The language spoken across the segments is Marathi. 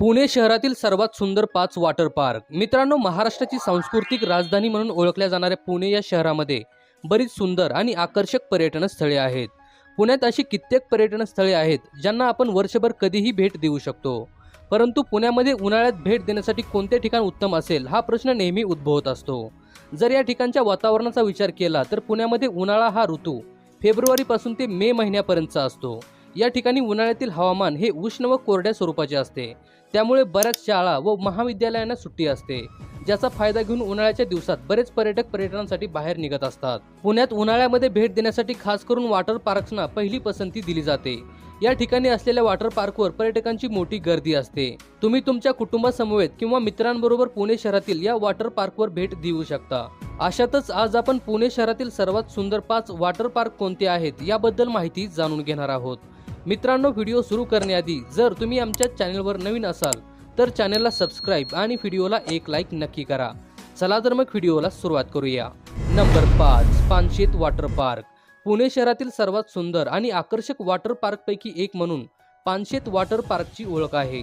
पुणे शहरातील सर्वात सुंदर पाच वॉटर पार्क. मित्रांनो महाराष्ट्राची सांस्कृतिक राजधानी म्हणून ओळखल्या जाणाऱ्या पुणे या शहरामध्ये बरीच सुंदर आणि आकर्षक पर्यटन स्थळे आहेत. पुण्यात अशी कित्येक पर्यटन स्थळे आहेत ज्यांना आपण वर्षभर कधीही भेट देऊ शकतो. परंतु पुण्यामध्ये उन्हाळ्यात भेट देण्यासाठी कोणते ठिकाण उत्तम असेल हा प्रश्न नेहमी उद्भवत असतो. जर या ठिकाणच्या वातावरणाचा विचार केला तर पुण्यामध्ये उन्हाळा हा ऋतू फेब्रुवारीपासून ते मे महिन्यापर्यंतचा असतो. या ठिकाणी उन्हाळ्यातील हवामान हे उष्ण व कोरड्या स्वरूपाचे असते. त्यामुळे बऱ्याच शाळा व महाविद्यालयांना सुट्टी असते ज्याचा फायदा घेऊन उन्हाळ्याच्या दिवसात बरेच पर्यटक पर्यटनासाठी बाहेर निघत असतात. पुण्यात उन्हाळ्यामध्ये भेट देण्यासाठी खास करून वॉटर पार्क्सना पहिली पसंती दिली जाते. या ठिकाणी असलेल्या वॉटर पार्कवर पर्यटकांची मोठी गर्दी असते. तुम्ही तुमच्या कुटुंबासमवेत किंवा मित्रांबरोबर पुणे शहरातील या वॉटर पार्कवर भेट देऊ शकता. अशातच आज आपण पुणे शहरातील सर्वात सुंदर पाच वॉटर पार्क कोणते आहेत याबद्दल माहिती जाणून घेणार आहोत. मित्रांनो व्हिडिओ सुरू करण्याआधी जर तुम्ही आमच्या चॅनलवर नवीन असाल तर चॅनलला सबस्क्राईब आणि व्हिडिओला एक लाईक नक्की करा. चला तर मग व्हिडिओला सुरुवात करूया. नंबर पाच पानशेत वॉटर पार्क. पुणे शहरातील सर्वात सुंदर आणि आकर्षक वॉटर पार्कपैकी एक म्हणून पानशेत वॉटर पार्कची ओळख आहे.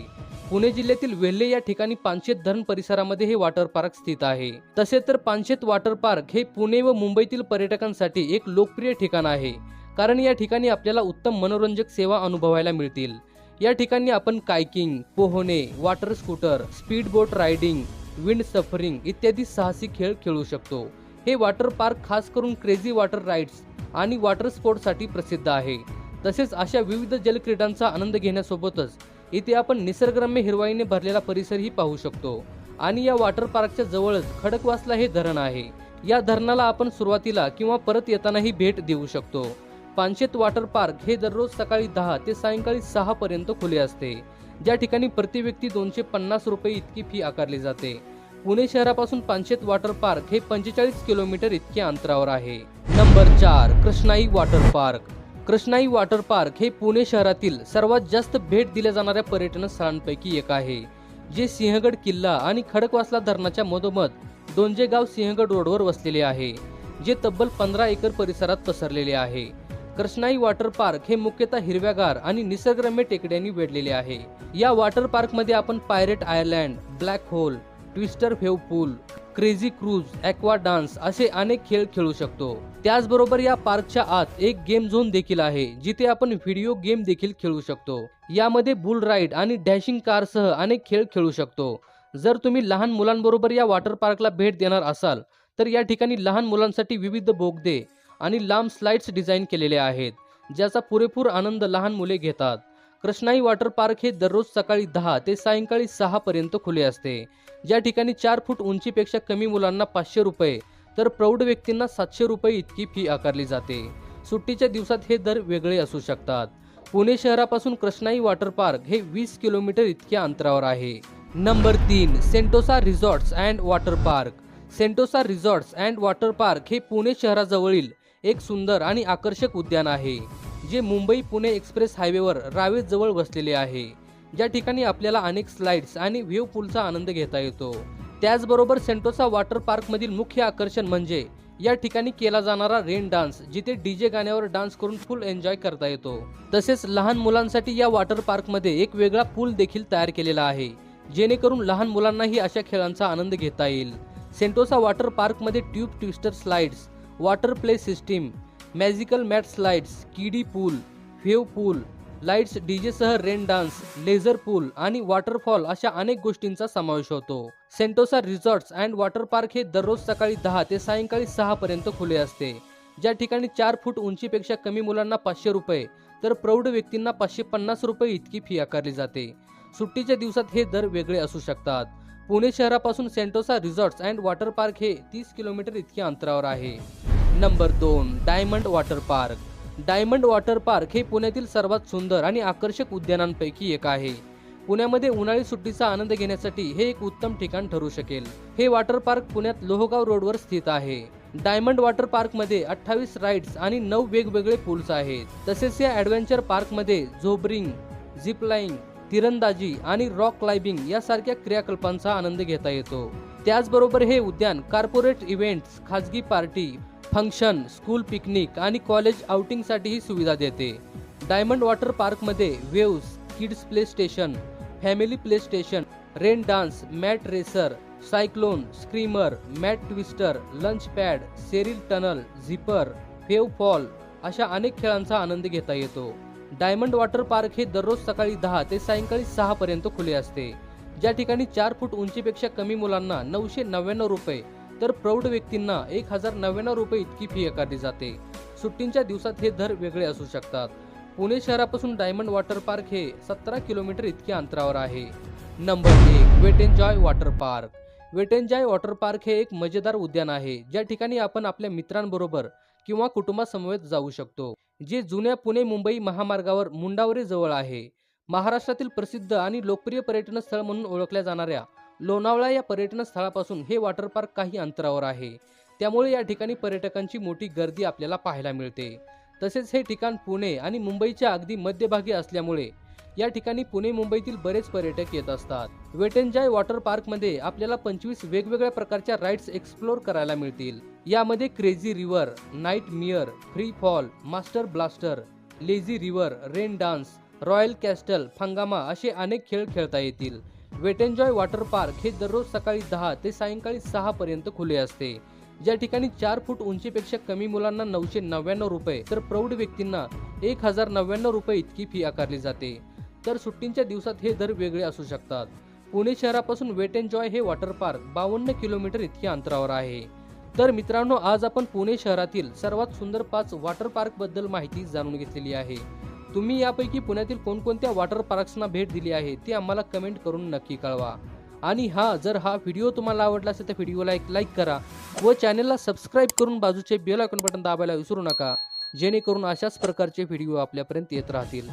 पुणे जिल्ह्यातील वेल्हे या ठिकाणी पानशेत धरण परिसरामध्ये हे वॉटर पार्क स्थित आहे. तसे तर पानशेत वॉटर पार्क हे पुणे व मुंबईतील पर्यटकांसाठी एक लोकप्रिय ठिकाण आहे. कारण या ठिकाणी आपल्याला उत्तम मनोरंजक सेवा अनुभवायला मिळतील. या ठिकाणी आपण कायकिंग पोहणे water scooter speed boat riding wind surfing इत्यादी साहसी खेळ खेळू शकतो. हे वॉटर पार्क खास करून क्रेझी वॉटर राईड्स आणि वॉटर स्पोर्टसाठी प्रसिद्ध आहे. तसेच अशा विविध जलक्रीडांचा आनंद घेण्यासोबतच इथे आपण निसर्गरम्य हिरवाईने भरलेला परिसरही पाहू शकतो. आणि या वॉटर पार्कच्या जवळच खडकवासला हे धरण आहे. या धरणाला आपण सुरुवातीला किंवा परत येतानाही भेट देऊ शकतो. पानशेत वॉटर पार्क हे दररोज सकाळी दहा ते सायंकाळी सहा पर्यंत खुले असते. ज्या ठिकाणी प्रति व्यक्ती दोनशे पन्नास रुपये इतकी फी आकारली जाते. पुणे शहरापासून पानशेत वॉटर पार्क हे पंचेचाळीस किलोमीटर इतक्या अंतरावर आहे. नंबर चार Krishnai water park. Krishnai water park हे पुणे शहरातील सर्वात जास्त भेट दिल्या जाणाऱ्या पर्यटन स्थळांपैकी एक आहे. जे सिंहगड किल्ला आणि खडकवासला धरणाच्या मधोमध दोनजे गाव सिंहगड रोडवर वसलेले आहे. जे तब्बल पंधरा एकर परिसरात पसरलेले आहे. कृष्णाई वॉटर पार्क हे मुख्यतः हिरव्यागार आणि निसर्गरम्य टेकड्यांनी वेढलेले आहे. या वॉटर पार्कमध्ये आपण pirate island black hole twister wave pool crazy cruise aqua dance असे अनेक खेळ खेळू शकतो. त्याचबरोबर या पार्कच्या आत एक गेम झोन देखील आहे जिथे आपण व्हिडिओ गेम देखील खेळू शकतो. यामध्ये बुल राईड आणि डॅशिंग कारसह अनेक खेळ खेळू शकतो. जर तुम्ही लहान मुलांबरोबर या वॉटर पार्कला भेट देणार असाल तर या ठिकाणी लहान मुलांसाठी विविध बोगदे आणि लांब स्लाइड्स डिझाईन केलेले आहेत ज्याचा पुरेपूर आनंद लहान मुले घेतात. कृष्णाई वॉटर पार्क हे दररोज सकाळी दहा ते सायंकाळी सहा पर्यंत खुले असते. ज्या ठिकाणी चार फूट उंचीपेक्षा कमी मुलांना पाचशे रुपये तर प्रौढ व्यक्तींना सातशे रुपये इतकी फी आकारली जाते. सुट्टीच्या दिवसात हे दर वेगळे असू शकतात. पुणे शहरापासून कृष्णाई वॉटर पार्क हे वीस किलोमीटर इतक्या अंतरावर आहे. नंबर तीन Sentosa resorts and water park. Sentosa resorts and water park हे पुणे शहराजवळील एक सुंदर आणि आकर्षक उद्यान आहे जे मुंबई पुणे एक्सप्रेस हायवेवर रावेत जवळ वसलेले आहे. ज्या ठिकाणी आपल्याला अनेक स्लाइड्स आणि व्ह्यू पूलचा आनंद घेता येतो. त्याचबरोबर सेंटोसा वॉटर पार्कमधील मुख्य आकर्षण म्हणजे या ठिकाणी केला जाणारा रेन डान्स जिथे डीजे गाण्यावर डान्स करून फुल एन्जॉय करता येतो. तसेच लहान मुलांसाठी या वॉटर पार्कमध्ये एक वेगळा पूल देखील तयार केलेला आहे जेणेकरून लहान मुलांनाही अशा खेळांचा आनंद घेता येईल. सेंटोसा वॉटर पार्कमध्ये tube twister slides water play system magical mat slides kiddie pool wave pool lights डीजेसह rain dance laser pool आणि वॉटरफॉल अशा अनेक गोष्टींचा समावेश होतो. Sentosa resorts and water park हे दररोज सकाळी दहा ते सायंकाळी सहा पर्यंत खुले असते. ज्या ठिकाणी चार फूट उंचीपेक्षा कमी मुलांना पाचशे रुपये तर प्रौढ व्यक्तींना पाचशे पन्नास रुपये इतकी फी आकारली जाते. सुट्टीच्या दिवसात हे दर वेगळे असू शकतात. पुणे शहरापासून Sentosa resorts and water park हे तीस किलोमीटर इतक्या अंतरावर आहे. नंबर दोन diamond water park. Diamond water park हे पुण्यातील सर्वात सुंदर आणि आकर्षक उद्यानांपैकी एक आहे. पुण्यामध्ये उन्हाळी सुट्टीचा आनंद घेण्यासाठी हे एक उत्तम ठिकाण ठरू शकेल. हे वॉटर पार्क पुण्यात लोहगाव रोडवर स्थित आहे. डायमंड वॉटर पार्कमध्ये अठ्ठावीस राईड्स आणि नऊ वेगवेगळे पूल्स आहेत. तसेच या ॲडव्हेंचर पार्कमध्ये झोबरिंग झिपलाईंग तिरंदाजी आणि रॉक क्लाइम्बिंग यासारख्या क्रियाकल्पांचा आनंद घेता येतो. त्याचबरोबर हे उद्यान कार्पोरेट इव्हेंट्स खाजगी पार्टी फंक्शन स्कूल पिकनिक आणि कॉलेज आउटिंगसाठीही सुविधा देते. डायमंड वॉटर पार्कमध्ये waves kids play station family play station rain dance mat racer cyclone screamer mat twister lunch pad serial tunnel zipper fave fall अशा अनेक खेळांचा आनंद घेता येतो. डायमंड वॉटर पार्क हे दररोज सकाळी दहा ते सायंकाळी सहा पर्यंत खुले असते. ज्या ठिकाणी चार फूट उंचीपेक्षा कमी मुलांना नऊशे नव्याण्णव रुपये तर प्रौढ व्यक्तींना एक हजार नव्याण्णव रुपये इतकी फी आकारली जाते. सुट्टींच्या दिवसात हे दर वेगळे असू शकतात. पुणे शहरापासून डायमंड वॉटर पार्क हे सतरा किलोमीटर इतक्या अंतरावर आहे. नंबर एक wet enjoy water park. Wet enjoy water park हे एक मजेदार उद्यान आहे. ज्या ठिकाणी आपण आपल्या मित्रांबरोबर किंवा कुटुंबासमवेत जाऊ शकतो. जे जुन्या पुणे मुंबई महामार्गावर मुंडावरी जवळ आहे. महाराष्ट्रातील प्रसिद्ध आणि लोकप्रिय पर्यटन स्थळ म्हणून ओळखल्या जाणाऱ्या लोणावळा या पर्यटन स्थळापासून हे वॉटर पार्क काही अंतरावर आहे. त्यामुळे या ठिकाणी पर्यटकांची मोठी गर्दी आपल्याला पाहायला मिळते. तसेच हे ठिकाण पुणे आणि मुंबईच्या अगदी मध्यभागी असल्यामुळे या ठिकाणी पुणे मुंबईतील बरेच पर्यटक येत असतात. वेट वॉटर पार्कमध्ये आपल्याला पंचवीस वेगवेगळ्या प्रकारच्या राईड्स एक्सप्लोर करायला मिळतील. यामध्ये crazy river nightmare free fall master blaster lazy river rain dance royal castle Fungama असे अनेक खेळ खेळता येतील. वेटेनजॉय वॉटर पार्क हे दररोज सकाळी दहा ते सायंकाळी सहा पर्यंत खुले असते. ज्या ठिकाणी चार फूट उंचीपेक्षा कमी मुलांना नऊशे नव्याण्णव रुपये तर प्रौढ व्यक्तींना एक हजार नव्याण्णव रुपये इतकी फी आकारली जाते. तर सुट्टींच्या दिवसात हे दर वेगळे असू शकतात. पुणे शहरापासून वेट एन्जॉय हे वॉटर पार्क बावन्न किलोमीटर इतक्या अंतरावर आहे. तर मित्रांनो आज आपण पुणे शहरातील सर्वात सुंदर पाच वॉटर पार्कबद्दल माहिती जाणून घेतलेली आहे. तुम्ही यापैकी पुण्यातील कोणकोणत्या वॉटर पार्क्सना भेट दिली आहे ते आम्हाला कमेंट करून नक्की कळवा. आणि हा जर हा व्हिडिओ तुम्हाला आवडला असेल तर व्हिडिओला एक लाईक करा व चॅनलला सबस्क्राईब करून बाजूचे बेल आयकॉन बटन दाबायला विसरू नका जेणेकरून अशाच प्रकारचे व्हिडिओ आपल्यापर्यंत येत राहतील.